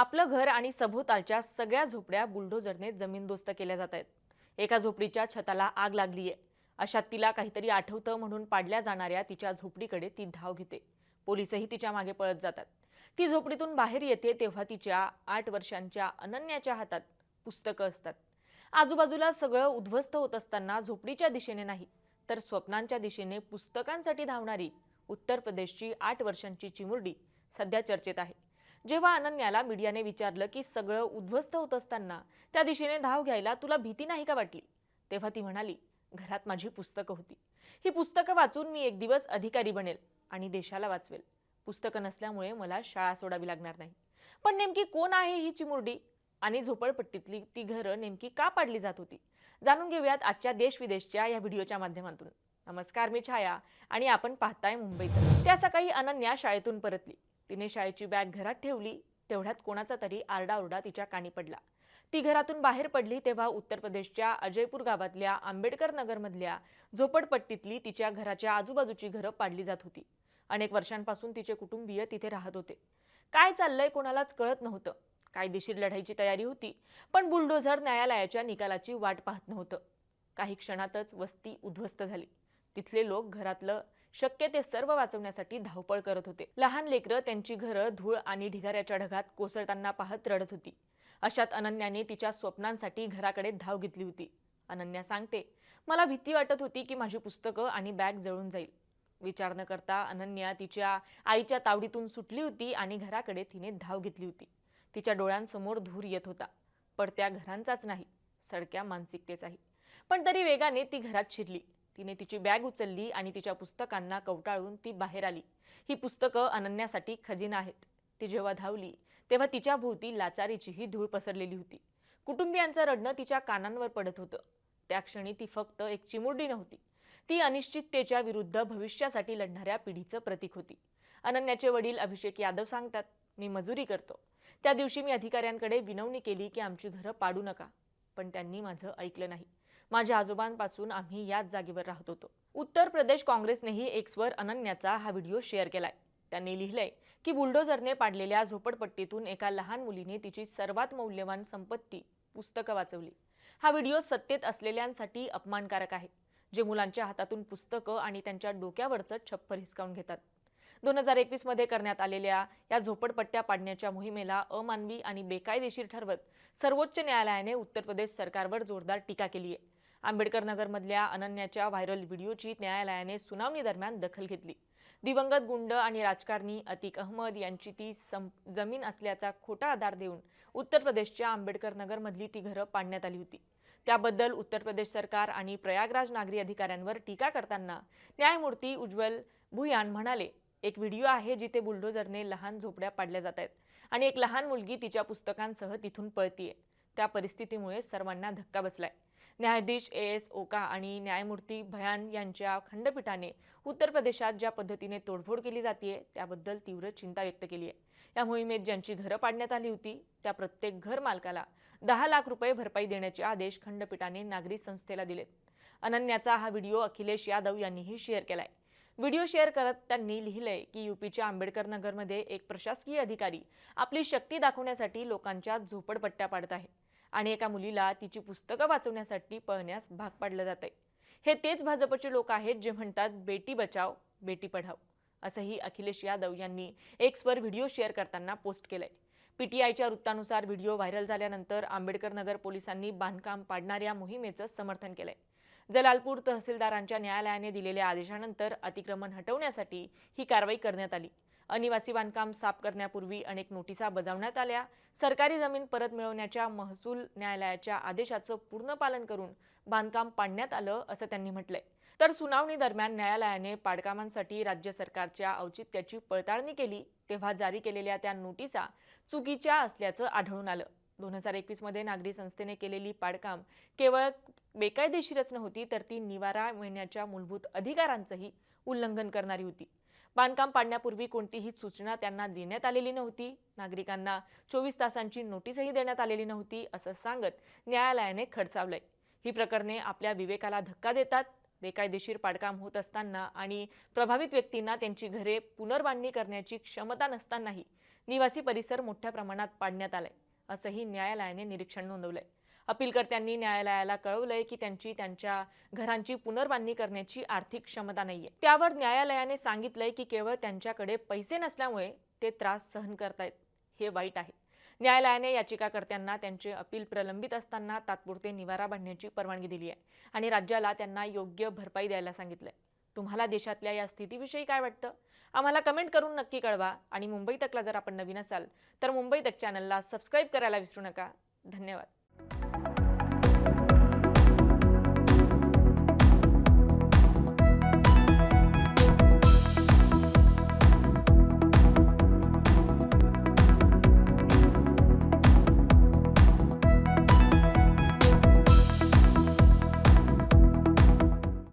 आपलं घर आणि सभोवतालच्या सगळ्या झोपड्या बुलडोझरने जमीनदोस्त केल्या जात आहेत. एका झोपडीच्या छताला आग लागली आहे अशा तिला काहीतरी आठवतं म्हणून पाडल्या जाणाऱ्या तिच्या झोपडीकडे ती धाव घेते. पोलिसही तिच्यामागे पळत जातात. ती झोपडीतून बाहेर येते तेव्हा तिच्या आठ वर्षांच्या अनन्याच्या हातात पुस्तकं असतात. आजूबाजूला सगळं उद्ध्वस्त होत असताना झोपडीच्या दिशेने नाही तर स्वप्नांच्या दिशेने पुस्तकांसाठी धावणारी उत्तर प्रदेशची आठ वर्षांची चिमुरडी सध्या चर्चेत आहे. जेव्हा अनन्याला मीडियाने विचारलं की सगळं उद्ध्वस्त होत असताना त्या दिशेने धाव घ्यायला तुला भीती नाही का वाटली? तेव्हा ती म्हणाली घरात माझी पुस्तकं होती. ही पुस्तकं वाचून मी एक दिवस अधिकारी बनेल आणि देशाला वाचवेल. पुस्तकं नसल्यामुळे मला शाळा सोडावी लागणार नाही. पण नेमकी कोण आहे ही चिमुरडी? आणि झोपडपट्टीतली ती घरं नेमकी का पाडली जात होती? जाणून घेऊयात आजच्या देश विदेशच्या या व्हिडिओच्या माध्यमातून. नमस्कार मी छाया आणि आपण पाहताय मुंबईत. त्या सकाळी अनन्या शाळेतून परतली. तिने शाळेची बॅग घरात ठेवली तेवढ्यात कोणाचा तरी आरडाओरडा तिच्या कानी पडला. ती घरातून बाहेर पडली तेव्हा उत्तर प्रदेशच्या अजयपूर गावातल्या आंबेडकर नगरमधल्या झोपडपट्टीतली तिच्या घराच्या आजूबाजूची घरं पाडली जात होती. अनेक वर्षांपासून तिचे कुटुंबीय तिथे राहत होते. काय चाललंय कोणालाच कळत नव्हतं. कायदेशीर लढाईची तयारी होती पण बुलडोझर न्यायालयाच्या निकालाची वाट पाहत नव्हतं. काही क्षणातच वस्ती उद्ध्वस्त झाली. तिथले लोक घरातलं शक्य ते सर्व वाचवण्यासाठी धावपळ करत होते. लहान लेकरं त्यांची घरं धूळ आणि ढिगाऱ्याच्या ढगात कोसळताना पाहत रडत होती. अशात अनन्याने तिच्या स्वप्नांसाठी घराकडे धाव घेतली होती. अनन्या सांगते मला भीती वाटत होती की माझी पुस्तकं आणि बॅग जळून जाईल. विचार न करता अनन्या तिच्या आईच्या तावडीतून सुटली होती आणि घराकडे तिने धाव घेतली होती. तिच्या डोळ्यांसमोर धूर येत होता. पडत्या घरांचाच नाही सडक्या मानसिकतेचाही. पण तरी वेगाने ती घरात शिरली. तिने तिची बॅग उचलली आणि तिच्या पुस्तकांना कवटाळून ती बाहेर आली. ही पुस्तकं अनन्यासाठी खजिना आहेत. ती जेव्हा धावली तेव्हा तिच्या भोवती लाचारीचीही धूळ पसरलेली होती. कुटुंबियांचं रडणं तिच्या कानांवर पडत होतं. त्या क्षणी ती फक्त एक चिमुरडी नव्हती. ती अनिश्चिततेच्या विरुद्ध भविष्यासाठी लढणाऱ्या पिढीचं प्रतीक होती. अनन्याचे वडील अभिषेक यादव सांगतात मी मजुरी करतो. त्या दिवशी मी अधिकाऱ्यांकडे विनवणी केली की आमची घरं पाडू नका. पण त्यांनी माझं ऐकलं नाही. माझ्या आजोबांपासून आम्ही याच जागेवर राहत होतो. उत्तर प्रदेश काँग्रेसनेही एक्सवर अनन्याचा हा व्हिडिओ शेअर केलाय. त्यांनी लिहिलंय की बुलडोझरने पाडलेल्या झोपडपट्टीतून एका लहान मुलीने तिची सर्वात मौल्यवान संपत्ती पुस्तकं वाचवली. हा व्हिडिओ सत्तेत असलेल्यांसाठी अपमानकारक आहे जे मुलांच्या हातातून पुस्तकं आणि त्यांच्या डोक्यावरचं छप्पर हिसकावून घेतात. दोन हजार एकवीसमध्ये करण्यात आलेल्या या झोपडपट्ट्या पाडण्याच्या मोहिमेला अमानवी आणि बेकायदेशीर ठरवत सर्वोच्च न्यायालयाने उत्तर प्रदेश सरकारवर जोरदार टीका केली आहे आंबेडकर नगरमधल्या अनन्याच्या व्हायरल व्हिडिओची न्यायालयाने सुनावणी दरम्यान दखल घेतली. दिवंगत गुंड आणि राजकारणी अतिक अहमद यांची ती जमीन असल्याचा खोटा आधार देऊन उत्तर प्रदेशच्या आंबेडकर नगरमधली ती घरं पाडण्यात आली होती. त्याबद्दल उत्तर प्रदेश सरकार आणि प्रयागराज नागरी अधिकाऱ्यांवर टीका करताना न्यायमूर्ती उज्ज्वल भुयान म्हणाले एक व्हिडिओ आहे जिथे बुलडोझरने लहान झोपड्या पाडल्या जात आहेत आणि एक लहान मुलगी तिच्या पुस्तकांसह तिथून पळतीये. त्या परिस्थितीमुळे सर्वांना धक्का बसलाय. न्यायाधीश ए एस ओका आणि न्यायमूर्ती भयान यांच्या खंडपीठाने उत्तर प्रदेशात ज्या पद्धतीने तोडफोड केली जाते त्याबद्दल तीव्र चिंता व्यक्त केली आहे. या मोहिमेत ज्यांची घरं पाडण्यात आली होती त्या प्रत्येक घर मालकाला दहा लाख रुपये भरपाई देण्याचे आदेश खंडपीठाने नागरी संस्थेला दिलेत. अनन्याचा हा व्हिडिओ अखिलेश यादव यांनीही शेअर केलाय. व्हिडिओ शेअर करत त्यांनी लिहिलंय की युपीच्या आंबेडकर नगरमध्ये एक प्रशासकीय अधिकारी आपली शक्ती दाखवण्यासाठी लोकांच्या झोपडपट्ट्या पाडत आहे. आणि एका मुलीला तिची पुस्तकं वाचवण्यासाठी पळण्यास भाग पाडलं जात आहे हे तेच भाजपचे लोक आहेत जे म्हणतात बेटी बचाव बेटी पढाव. असंही अखिलेश यादव यांनी एक्सवर व्हिडिओ शेअर करताना पोस्ट केलंय. पीटीआयच्या वृत्तानुसार व्हिडिओ व्हायरल झाल्यानंतर आंबेडकर नगर पोलिसांनी बांधकाम पाडणाऱ्या मोहिमेचं समर्थन केलंय. जलालपूर तहसीलदारांच्या न्यायालयाने दिलेल्या आदेशानंतर अतिक्रमण हटवण्यासाठी ही कारवाई करण्यात आली. अनिवासी बांधकाम साफ करण्यापूर्वी अनेक नोटिसा बजावण्यात आल्या. सरकारी जमीन परत मिळवण्याच्या महसूल न्यायालयाच्या आदेशाचं पूर्ण पालन करून बांधकाम पाडण्यात आलं असं त्यांनी म्हटलंय. तर सुनावणी दरम्यान न्यायालयाने पाडकामांसाठी राज्य सरकारच्या औचित्याची पडताळणी केली. तेव्हा जारी केलेल्या त्या नोटिसा चुकीच्या असल्याचं आढळून आलं. दोन हजार एकवीसमध्ये नागरी संस्थेने केलेली पाडकाम केवळ बेकायदेशीरच नव्हती तर ती निवारा मिळण्याच्या मूलभूत अधिकारांचंही उल्लंघन करणारी होती. बांधकाम पाडण्यापूर्वी कोणतीही सूचना त्यांना देण्यात आलेली नव्हती. नागरिकांना चोवीस तासांची नोटीसही देण्यात आलेली नव्हती असं सांगत न्यायालयाने खडसावलंय. ही प्रकरणे आपल्या विवेकाला धक्का देतात. बेकायदेशीर पाडकाम होत असताना आणि प्रभावित व्यक्तींना त्यांची घरे पुनर्बांधणी करण्याची क्षमता नसतानाही निवासी परिसर मोठ्या प्रमाणात पाडण्यात आलाय असंही न्यायालयाने निरीक्षण नोंदवलंय. अपीलकर्त्यांनी न्यायालयाला कळवलंय की त्यांची त्यांच्या घरांची पुनर्बांधणी करण्याची आर्थिक क्षमता नाहीये. त्यावर न्यायालयाने सांगितलंय की केवळ त्यांच्याकडे पैसे नसल्यामुळे ते त्रास सहन करतायत. हे वाईट आहे. न्यायालयाने याचिकाकर्त्यांना त्यांचे अपील प्रलंबित असताना तात्पुरते निवारा बांधण्याची परवानगी दिली आहे आणि राज्याला त्यांना योग्य भरपाई द्यायला सांगितलंय. तुम्हाला देशातल्या या स्थितीविषयी काय वाटतं? आम्हाला कमेंट करून नक्की कळवा आणि मुंबई तकला जर आपण नवीन असाल तर मुंबई तक चॅनलला सबस्क्राईब करायला विसरू नका. धन्यवाद.